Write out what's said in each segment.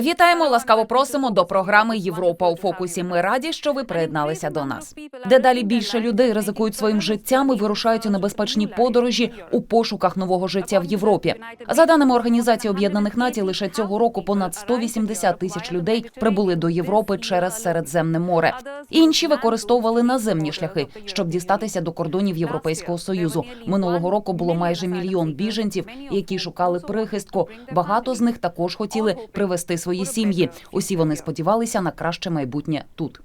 Вітаємо, ласкаво просимо до програми Європа у фокусі. Ми раді, що ви приєдналися до нас. Дедалі більше людей ризикують своїм життям і вирушають у небезпечні подорожі у пошуках нового життя в Європі. За даними Організації Об'єднаних Націй, лише цього року понад 180 тисяч людей прибули до Європи через Середземне море. Інші використовували наземні шляхи, щоб дістатися до кордонів Європейського союзу. Минулого року було майже мільйон біженців, які шукали прихистку. Багато з них також хотіли привести свої сім'ї. Усі вони сподівалися на краще майбутнє тут.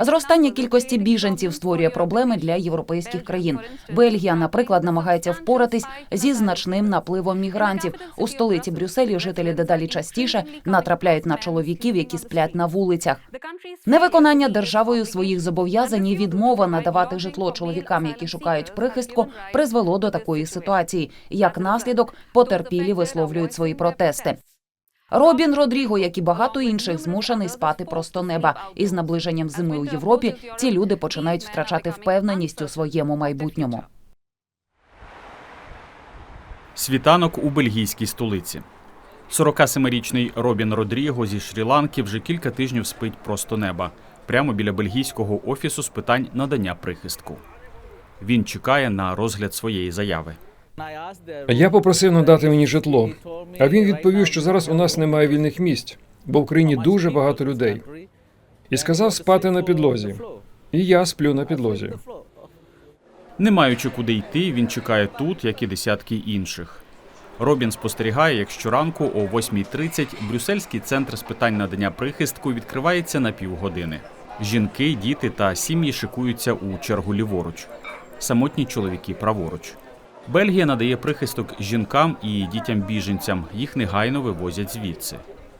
Зростання кількості біженців створює проблеми для європейських країн. Бельгія, наприклад, намагається впоратись зі значним напливом мігрантів. У столиці Брюсселі жителі дедалі частіше натрапляють на чоловіків, які сплять на вулицях. Невиконання державою своїх зобов'язань і відмова надавати житло чоловікам, які шукають прихистку, призвело до такої ситуації. Як наслідок, потерпілі висловлюють свої протести. Робін Родріго, як і багато інших, змушений спати просто неба. І з наближенням зими у Європі ці люди починають втрачати впевненість у своєму майбутньому. Світанок у бельгійській столиці. 47-річний Робін Родріго зі Шрі-Ланки вже кілька тижнів спить просто неба, прямо біля бельгійського офісу з питань надання прихистку. Він чекає на розгляд своєї заяви. Я попросив надати мені житло, а він відповів, що зараз у нас немає вільних місць, бо в країні дуже багато людей. І сказав спати на підлозі. І я сплю на підлозі. Не маючи куди йти, він чекає тут, як і десятки інших. Робін спостерігає, як щоранку о 8.30 Брюссельський центр з питань надання прихистку відкривається на півгодини. Жінки, діти та сім'ї шикуються у чергу ліворуч, самотні чоловіки праворуч. Бельгія надає прихисток жінкам і дітям-біженцям. Їх негайно вивозять звідси.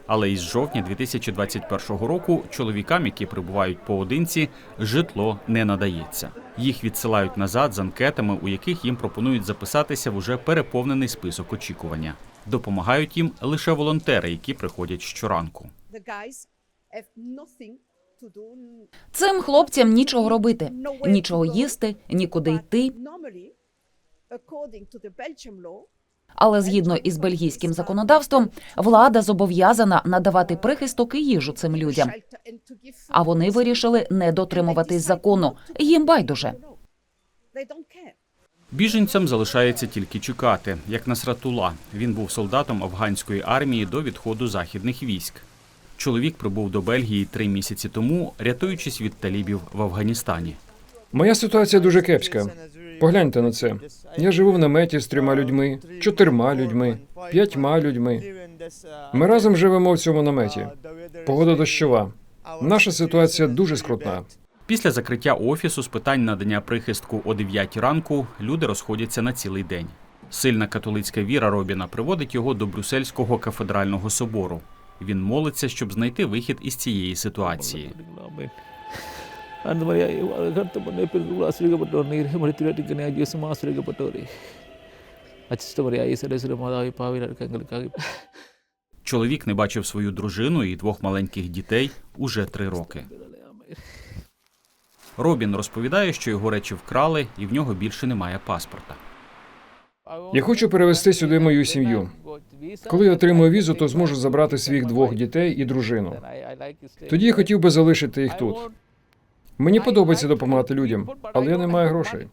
Але із жовтня 2021 року чоловікам, які прибувають поодинці, житло не надається. Їх відсилають назад з анкетами, у яких їм пропонують записатися в уже переповнений список очікування. Допомагають їм лише волонтери, які приходять щоранку. Цим хлопцям нічого робити, нічого їсти, нікуди йти. Але згідно із бельгійським законодавством, влада зобов'язана надавати прихисток і їжу цим людям. shelter and to give food. А вони вирішили не дотримуватись закону. Їм байдуже. They don't care. Біженцям залишається тільки чекати, як Насратула. Він був солдатом афганської армії до відходу західних військ. Чоловік прибув до Бельгії три місяці тому, рятуючись від талібів в Афганістані. Моя ситуація дуже кепська. Погляньте на це. Я живу в наметі з трьома людьми, чотирма людьми, п'ятьма людьми. Ми разом живемо в цьому наметі. Погода дощова. Наша ситуація дуже скрутна. Після закриття офісу з питань надання прихистку о 9 ранку люди розходяться на цілий день. Сильна католицька віра Робіна приводить його до Брюссельського кафедрального собору. Він молиться, щоб знайти вихід із цієї ситуації. அந்த மாதிரி கருத்தப்பட்ட பெருக்குள் ஆசிரியப்பட்டவர் மறுத்திராட்டிக்கனே ஜேசும் ஆசிரியப்பட்டவரே அச்சிஷ்டமரை ஐசரேஸ்வர மாதாவை பாவினர் எங்களுக்காக Чоловік не бачив свою дружину і двох маленьких дітей уже три роки. Робін розповідає, що його речі вкрали, і в нього більше немає паспорта. Я хочу перевести сюди мою сім'ю. Коли я отримую візу, то зможу забрати своїх двох дітей і дружину. Тоді я хотів би залишити їх тут. Мені подобається допомагати людям, але я не маю грошей.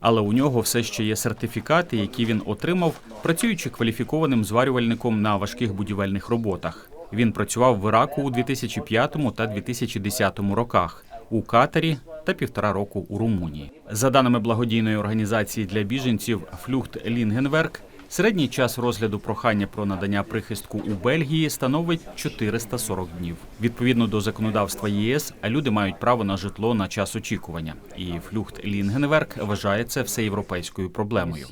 Але у нього все ще є сертифікати, які він отримав, працюючи кваліфікованим зварювальником на важких будівельних роботах. Він працював в Іраку у 2005 та 2010 роках, у Катарі та півтора року у Румунії. За даними благодійної організації для біженців Флюхт Лінгенверк, середній час розгляду прохання про надання прихистку у Бельгії становить 440 днів. Відповідно до законодавства ЄС, люди мають право на житло на час очікування. І Флюхт Лінгенверк вважає це всеєвропейською проблемою.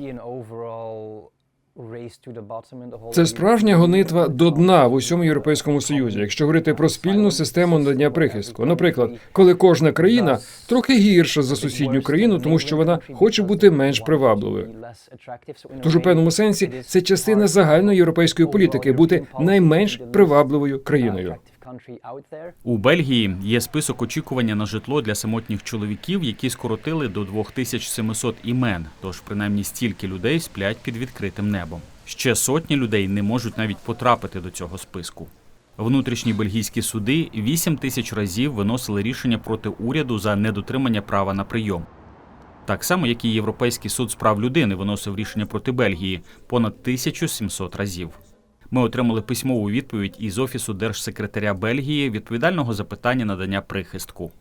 Це справжня гонитва до дна в усьому європейському союзі, якщо говорити про спільну систему надання прихистку. Наприклад, коли кожна країна трохи гірша за сусідню країну, тому що вона хоче бути менш привабливою. Тож у певному сенсі це частина загальної європейської політики бути найменш привабливою країною. У Бельгії є список очікування на житло для самотніх чоловіків, які скоротили до 2700 імен. Тож принаймні стільки людей сплять під відкритим небом. Ще сотні людей не можуть навіть потрапити до цього списку. Внутрішні бельгійські суди 8 тисяч разів виносили рішення проти уряду за недотримання права на прийом. Так само, як і Європейський суд з прав людини виносив рішення проти Бельгії понад 1700 разів. Ми отримали письмову відповідь із офісу держсекретаря Бельгії відповідального за питання надання прихистку.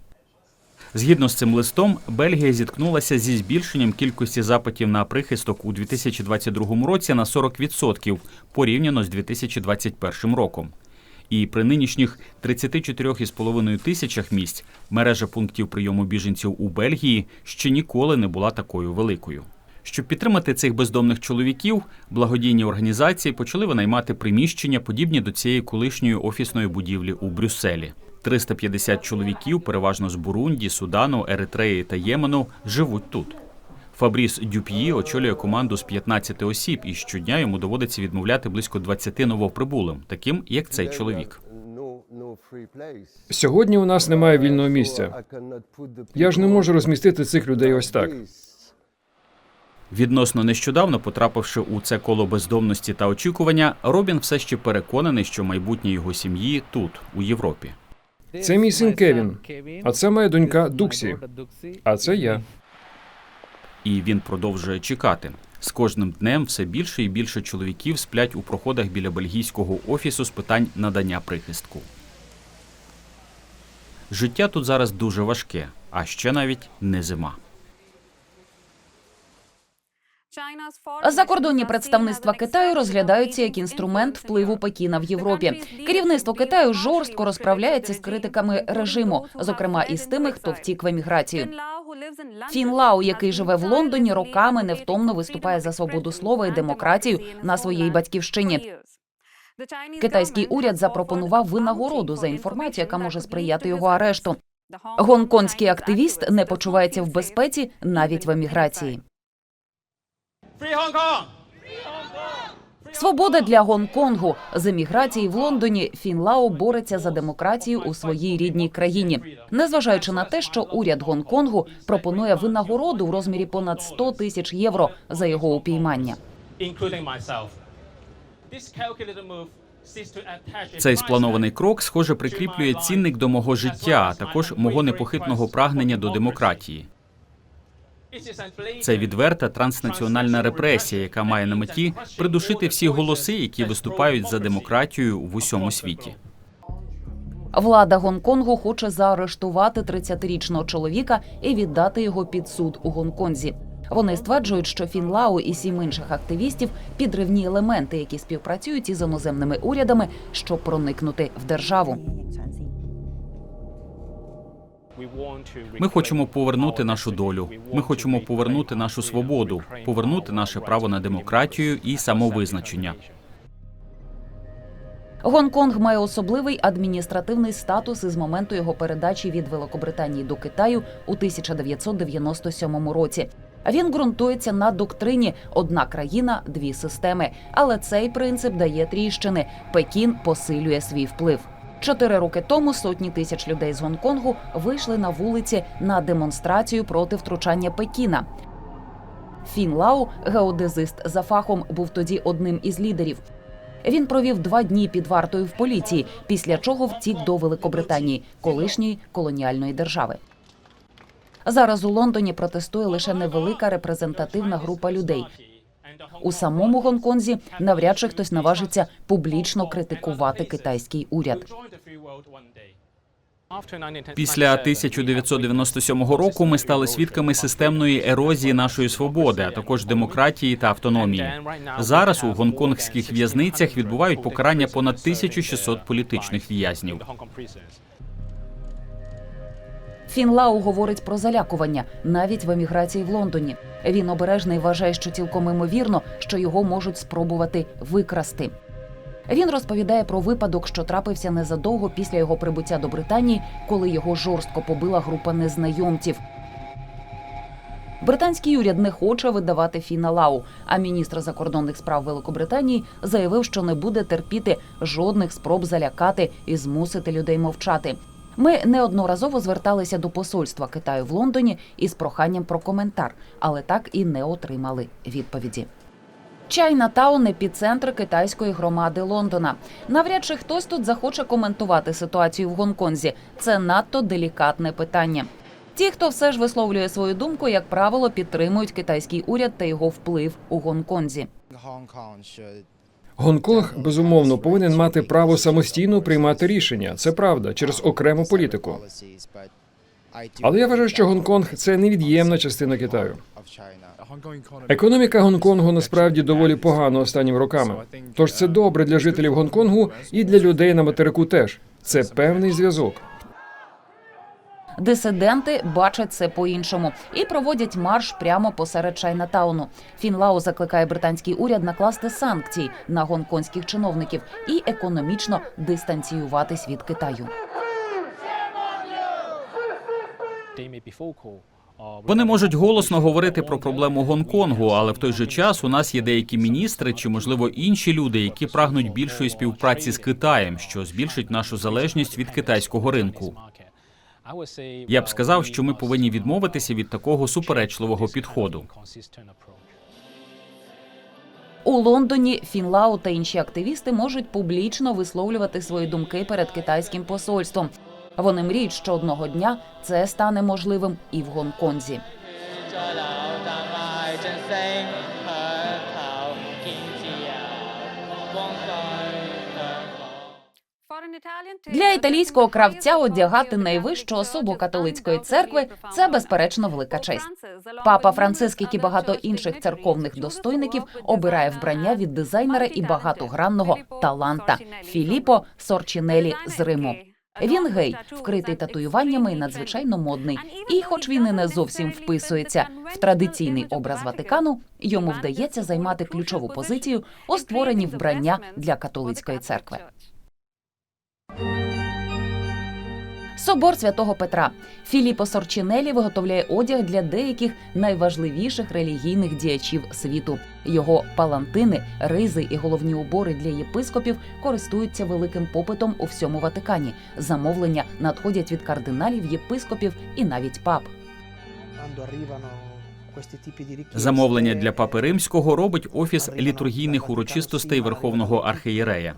Згідно з цим листом, Бельгія зіткнулася зі збільшенням кількості запитів на прихисток у 2022 році на 40% порівняно з 2021 роком. І при нинішніх 34,5 тисячах місць мережа пунктів прийому біженців у Бельгії ще ніколи не була такою великою. Щоб підтримати цих бездомних чоловіків, благодійні організації почали винаймати приміщення, подібні до цієї колишньої офісної будівлі у Брюсселі. 350 чоловіків, переважно з Бурунді, Судану, Еритреї та Ємену, живуть тут. Фабріс Дюп'ї очолює команду з 15 осіб, і щодня йому доводиться відмовляти близько 20 новоприбулим, таким як цей чоловік. Сьогодні у нас немає вільного місця. Я ж не можу розмістити цих людей ось так. Відносно нещодавно, потрапивши у це коло бездомності та очікування, Робін все ще переконаний, що майбутнє його сім'ї тут, у Європі. Це мій син Кевін, а це моя донька Дуксі, а це я. І він продовжує чекати. З кожним днем все більше і більше чоловіків сплять у проходах біля бельгійського офісу з питань надання прихистку. Життя тут зараз дуже важке, а ще навіть не зима. Закордонні представництва Китаю розглядаються як інструмент впливу Пекіна в Європі. Керівництво Китаю жорстко розправляється з критиками режиму, зокрема і з тими, хто втік в еміграцію. Фін Лао, який живе в Лондоні, роками невтомно виступає за свободу слова і демократію на своїй батьківщині. Китайський уряд запропонував винагороду за інформацію, яка може сприяти його арешту. Гонконгський активіст не почувається в безпеці навіть в еміграції. Свобода для Гонконгу з еміграції в Лондоні Фінлао бореться за демократію у своїй рідній країні, незважаючи на те, що уряд Гонконгу пропонує винагороду в розмірі понад 100 тисяч євро за його упіймання. Цей спланований крок, схоже, прикріплює цінник до мого життя, а також мого непохитного прагнення до демократії. Це відверта транснаціональна репресія, яка має на меті придушити всі голоси, які виступають за демократію в усьому світі. Влада Гонконгу хоче заарештувати 30-річного чоловіка і віддати його під суд у Гонконзі. Вони стверджують, що Фінлау і сім інших активістів підривні елементи, які співпрацюють із іноземними урядами, щоб проникнути в державу. Ми хочемо повернути нашу долю. Ми хочемо повернути нашу свободу, повернути наше право на демократію і самовизначення. Гонконг має особливий адміністративний статус із моменту його передачі від Великобританії до Китаю у 1997 році. Він ґрунтується на доктрині одна країна, дві системи. Але цей принцип дає тріщини. Пекін посилює свій вплив. Чотири роки тому сотні тисяч людей з Гонконгу вийшли на вулиці на демонстрацію проти втручання Пекіна. Фін Лау, геодезист за фахом, був тоді одним із лідерів. Він провів два дні під вартою в поліції, після чого втік до Великобританії, колишньої колоніальної держави. Зараз у Лондоні протестує лише невелика репрезентативна група людей. У самому Гонконзі навряд чи хтось наважиться публічно критикувати китайський уряд. Після 1997 року ми стали свідками системної ерозії нашої свободи, а також демократії та автономії. Зараз у гонконгських в'язницях відбувають покарання понад 1600 політичних в'язнів. Фін Лау говорить про залякування навіть в еміграції в Лондоні. Він обережний вважає, що цілком імовірно, що його можуть спробувати викрасти. Він розповідає про випадок, що трапився незадовго після його прибуття до Британії, коли його жорстко побила група незнайомців. Британський уряд не хоче видавати Фіна Лау. А міністр закордонних справ Великобританії заявив, що не буде терпіти жодних спроб залякати і змусити людей мовчати. Ми неодноразово зверталися до посольства Китаю в Лондоні із проханням про коментар, але так і не отримали відповіді. Чайнатаун – епіцентр китайської громади Лондона. Навряд чи хтось тут захоче коментувати ситуацію в Гонконзі. Це надто делікатне питання. Ті, хто все ж висловлює свою думку, як правило, підтримують китайський уряд та його вплив у Гонконзі. Гонконг безумовно повинен мати право самостійно приймати рішення. Це правда, через окрему політику. Але я вважаю, що Гонконг це невід'ємна частина Китаю. Економіка Гонконгу насправді доволі погана останніми роками. Тож це добре для жителів Гонконгу і для людей на материку теж. Це певний зв'язок. Дисиденти бачать це по-іншому і проводять марш прямо посеред Чайнатауну. Фінлау закликає британський уряд накласти санкції на гонконгських чиновників і економічно дистанціюватись від Китаю. Вони можуть голосно говорити про проблему Гонконгу, але в той же час у нас є деякі міністри чи, можливо, інші люди, які прагнуть більшої співпраці з Китаєм, що збільшить нашу залежність від китайського ринку. Я б сказав, що ми повинні відмовитися від такого суперечливого підходу. У Лондоні Фінлау та інші активісти можуть публічно висловлювати свої думки перед китайським посольством. Вони мріють, що одного дня це стане можливим і в Гонконзі. Для італійського кравця одягати найвищу особу католицької церкви це безперечно велика честь. Папа Франциск, як і багато інших церковних достойників, обирає вбрання від дизайнера і багатогранного таланта Філіппо Сорчінелі з Риму. Він гей, вкритий татуюваннями і надзвичайно модний. І, хоч він і не зовсім вписується в традиційний образ Ватикану, йому вдається займати ключову позицію у створенні вбрання для католицької церкви. Собор святого Петра Філіппо Сорчинелі виготовляє одяг для деяких найважливіших релігійних діячів світу. Його палантини, ризи і головні убори для єпископів користуються великим попитом у всьому Ватикані. Замовлення надходять від кардиналів, єпископів і навіть пап. Замовлення для папи римського робить офіс літургійних урочистостей Верховного архієрея.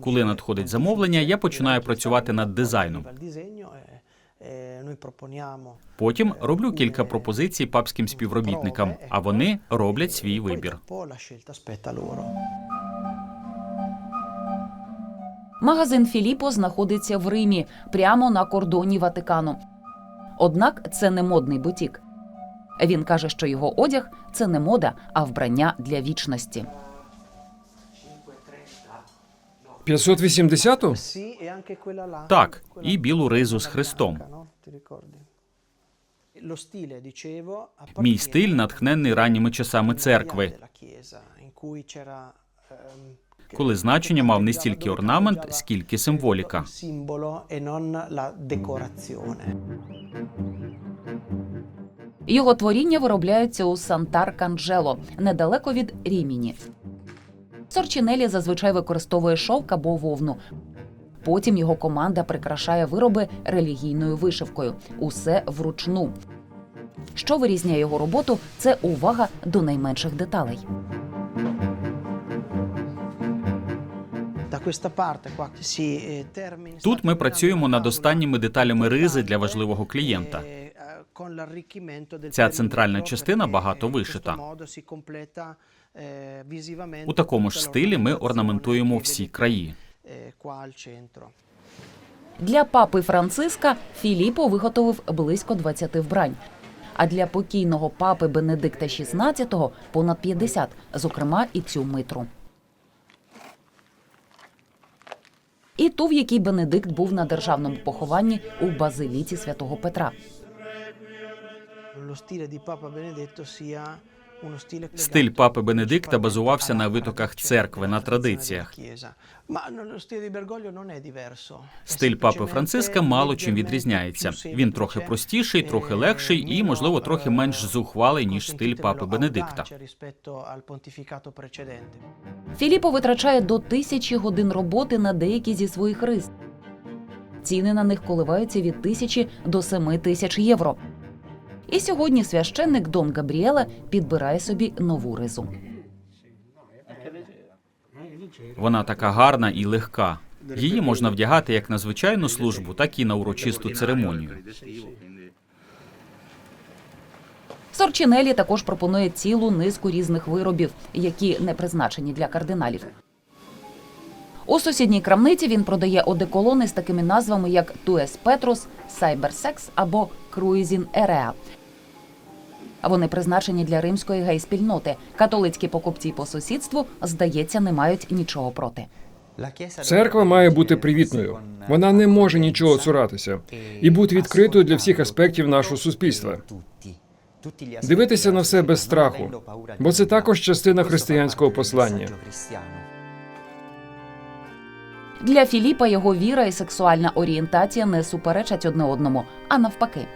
Коли надходить замовлення, я починаю працювати над дизайном. Потім роблю кілька пропозицій папським співробітникам, а вони роблять свій вибір. Магазин Філіппо знаходиться в Римі, прямо на кордоні Ватикану. Однак це не модний бутік. Він каже, що його одяг це не мода, а вбрання для вічності. 580-ту? Так, і білу ризу з хрестом. Мій стиль натхнений ранніми часами церкви, коли значення мав не стільки орнамент, скільки символіка. Його творіння виробляються у Сантар Канджело, недалеко від Ріміні. Сорчинелі зазвичай використовує шовк або вовну. Потім його команда прикрашає вироби релігійною вишивкою. Усе вручну. Що вирізняє його роботу, це увага до найменших деталей. Тут ми працюємо над останніми деталями ризи для важливого клієнта. Ця центральна частина багато вишита. У такому ж стилі ми орнаментуємо всі краї. Для папи Франциска Філіппо виготовив близько 20 вбрань. А для покійного папи Бенедикта XVI – понад 50, зокрема і цю митру. І ту, в якій Бенедикт був на державному похованні у базиліці святого Петра. Стиль папи Бенедикта базувався на витоках церкви, на традиціях. Стиль папи Франциска мало чим відрізняється. Він трохи простіший, трохи легший і, можливо, трохи менш зухвалий ніж стиль папи Бенедикта. Філіппо витрачає до тисячі годин роботи на деякі зі своїх рис. Ціни на них коливаються від тисячі до семи тисяч євро. І сьогодні священник Дон Габріеле підбирає собі нову ризу. Вона така гарна і легка. Її можна вдягати як на звичайну службу, так і на урочисту церемонію. Сорчинелі також пропонує цілу низку різних виробів, які не призначені для кардиналів. У сусідній крамниці він продає одеколони з такими назвами, як Туес Петрус, Сайберсекс або Круїзін Ереа. Вони призначені для римської гей-спільноти. Католицькі покупці по сусідству, здається, не мають нічого проти. Церква має бути привітною. Вона не може нічого цуратися і бути відкритою для всіх аспектів нашого суспільства. Дивитися на все без страху, бо це також частина християнського послання. Для Філіпа його віра і сексуальна орієнтація не суперечать одне одному, а навпаки.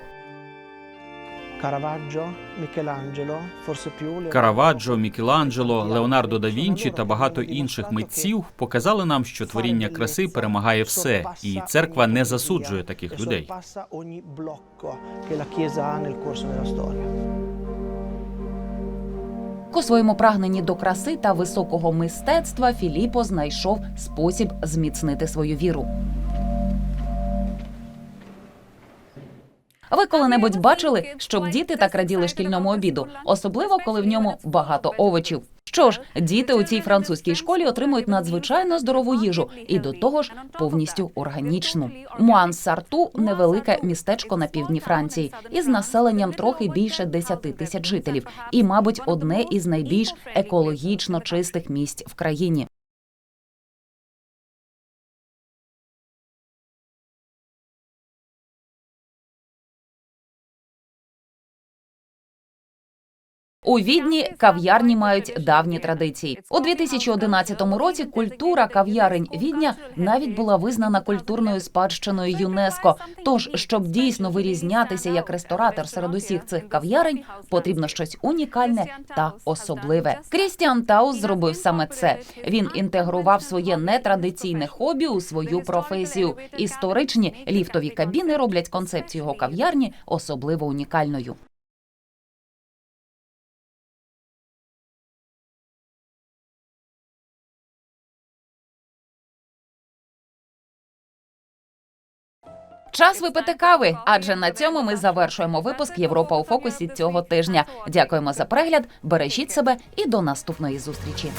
Караваджо, Мікеланджело, Леонардо да Вінчі та багато інших митців показали нам, що творіння краси перемагає все, і церква не засуджує таких людей. У своєму прагненні до краси та високого мистецтва Філіппо знайшов спосіб зміцнити свою віру. Ви коли-небудь бачили, щоб діти так раділи шкільному обіду, особливо коли в ньому багато овочів. Що ж, діти у цій французькій школі отримують надзвичайно здорову їжу і до того ж повністю органічну. Муан-Сарту невелике містечко на півдні Франції із населенням трохи більше 10 тисяч жителів, і, мабуть, одне із найбільш екологічно чистих місць в країні. У Відні кав'ярні мають давні традиції. У 2011 році культура кав'ярень Відня навіть була визнана культурною спадщиною ЮНЕСКО. Тож, щоб дійсно вирізнятися як ресторатор серед усіх цих кав'ярень, потрібно щось унікальне та особливе. Крістіан Таус зробив саме це. Він інтегрував своє нетрадиційне хобі у свою професію. Історичні ліфтові кабіни роблять концепцію його кав'ярні особливо унікальною. Час випити кави, адже на цьому ми завершуємо випуск Європа у фокусі цього тижня. Дякуємо за перегляд. Бережіть себе і до наступної зустрічі.